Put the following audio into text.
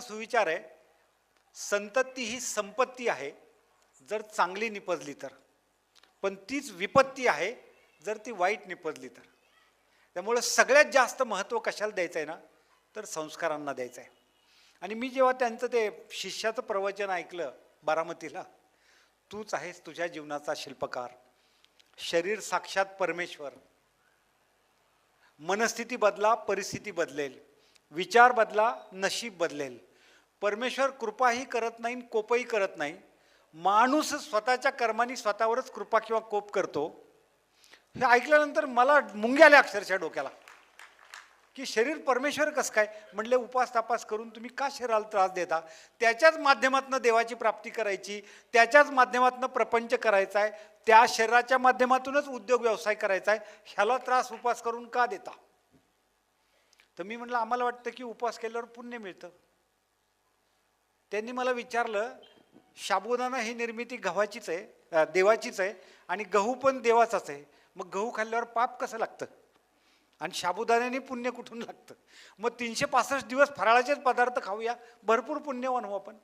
सुविचार आहे. संतती ही संपत्ती आहे. जर चांगली निपजली तर. पण तीच विपत्ती आहे जर ती वाईट निपजली तर. त्यामुळं सगळ्यात जास्त महत्त्व कशाला द्यायचं आहे ना तर संस्कारांना द्यायचं आहे आणि मी जेव्हा त्यांचं ते शिष्याचं प्रवचन ऐकलं बारामतीला तूच आहेस तुझ्या जीवनाचा शिल्पकार. शरीर साक्षात परमेश्वर. मनस्थिती बदला परिस्थिती बदलेल. विचार बदला नशीब बदलेल. परमेश्वर कृपाही करत नाही कोपही करत नाही. माणूस स्वतःच्या कर्माने स्वतःवरच कृपा किंवा कोप करतो. हे ऐकल्यानंतर मला मुंग्या आल्या अक्षरशः डोक्याला. की शरीर परमेश्वर कसं काय? म्हणले उपास तपास करून तुम्ही का शरीराला त्रास देता? त्याच्याच माध्यमातून देवाची प्राप्ती करायची त्याच्याच माध्यमातून प्रपंच करायचा आहे त्या शरीराच्या माध्यमातूनच उद्योग व्यवसाय करायचा आहे. ह्याला त्रास उपास करून का देता? तर मी म्हटलं आम्हाला वाटतं की उपवास केल्यावर पुण्य मिळतं. त्यांनी मला विचारलं शाबुदाना ही निर्मिती गव्हाचीच आहे देवाचीच आहे आणि गहू पण देवाचाच आहे. मग गहू खाल्ल्यावर पाप कसं लागतं? आणि शाबुदाण्याने पुण्य कुठून लागतं? मग तीनशे पासष्ट दिवस फराळाचेच पदार्थ खाऊया भरपूर पुण्यवान हो आपण.